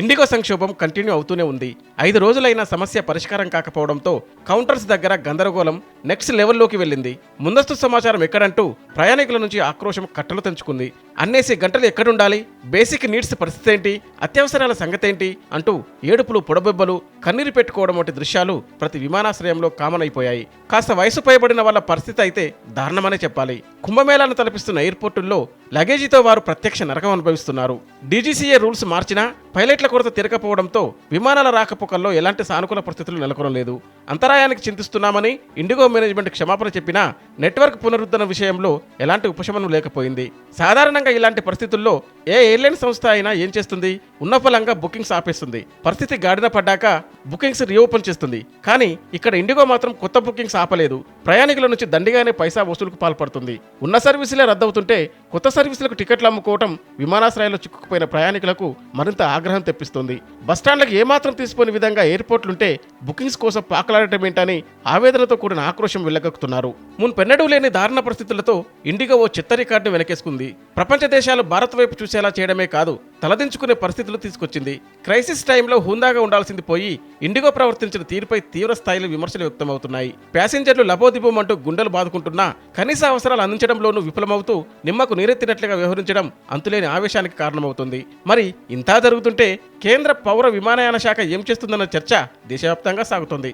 IndiGo సంక్షోభం continue అవుతూనే ఉంది. ఐదు రోజులైన సమస్య పరిష్కారం కాకపోవడంతో కౌంటర్స్ దగ్గర గందరగోళం నెక్స్ట్ లెవెల్లోకి వెళ్ళింది. ముందస్తు సమాచారం ఎక్కడంటూ ప్రయాణికుల నుంచి ఆక్రోశం కట్టలు తెంచుకుంది. అన్నేసి గంటలు ఎక్కడుండాలి? బేసిక్ నీడ్స్ పరిస్థితి ఏంటి? అత్యవసరాల సంగతి ఏంటి అంటూ ఏడుపులు పొడబెబ్బలు కన్నీరు పెట్టుకోవడం వంటి దృశ్యాలు ప్రతి విమానాశ్రయంలో కామన్ అయిపోయాయి కాస్త వయసు పైబడిన వాళ్ళ పరిస్థితి అయితే దారుణమనే చెప్పాలి. కుంభమేళాను తలపిస్తున్న ఎయిర్పోర్టుల్లో లగేజీతో వారు ప్రత్యక్ష నరకం అనుభవిస్తున్నారు. డీజీసీఏ రూల్స్ మార్చినా పైలట్ల కొరత తిరగకపోవడంతో విమానాల రాకపోకల్లో ఎలాంటి సానుకూల పరిస్థితులు నెలకొనలేదు అంతరాయానికి చింతిస్తున్నామని ఇండిగో మేనేజ్మెంట్ క్షమాపణ చెప్పినా నెట్వర్క్ పునరుద్ధరణ విషయంలో ఎలాంటి ఉపశమనం లేకపోయింది. సాధారణంగా ఇలాంటి పరిస్థితుల్లో ఏ ఎయిర్లైన్ సంస్థ అయినా ఏం చేస్తుంది? ఉన్న ఫలంగా బుకింగ్స్ ఆపేస్తుంది. పరిస్థితి గాడిన పడ్డాక బుకింగ్స్ రీఓపెన్ చేస్తుంది. కానీ ఇక్కడ ఇండిగో మాత్రం కొత్త బుకింగ్స్ ఆపలేదు. ప్రయాణికుల నుంచి దండిగానే పైసా వసూలుకు పాల్పడుతుంది. ఉన్న సర్వీసులే రద్దవుతుంటే కొత్త సర్వీసులకు టికెట్లు అమ్ముకోవటం విమానాశ్రయాల్లో చిక్కుకుపోయిన ప్రయాణికులకు మరింత ఆగ్రహం తెప్పిస్తుంది. బస్టాండ్లకు ఏమాత్రం తీసిపోని విధంగా ఎయిర్పోర్ట్లుంటే బుకింగ్స్ కోసం పాకలాడటం ఏంటని ఆవేదనతో కూడిన ఆక్రోశం వెళ్ళగక్కుతున్నారు మున్పెన్నడూ లేని దారుణ పరిస్థితులతో ఇండిగో ఓ చిత్త రికార్డు వెనకేసుకుంది. ప్రపంచ దేశాలు భారత్ వైపు చూసి చూసేలా చేయడమే కాదు తలదించుకునే పరిస్థితులు తీసుకొచ్చింది. క్రైసిస్ టైంలో హుందాగా ఉండాల్సింది పోయి ఇండిగో ప్రవర్తించిన తీరుపై తీవ్ర స్థాయిలో విమర్శలు వ్యక్తమవుతున్నాయి. ప్యాసింజర్లు లబోదిబోమంటూ గుండెలు బాదుకుంటున్నా కనీస అవసరాలు అందించడంలోనూ విఫలమవుతూ నిమ్మకు నీరెత్తినట్లుగా వ్యవహరించడం అంతులేని ఆవేశానికి కారణమవుతుంది. మరి ఇంతా జరుగుతుంటే కేంద్ర పౌర విమానయాన శాఖ ఏం చేస్తుందన్న చర్చ దేశవ్యాప్తంగా సాగుతోంది.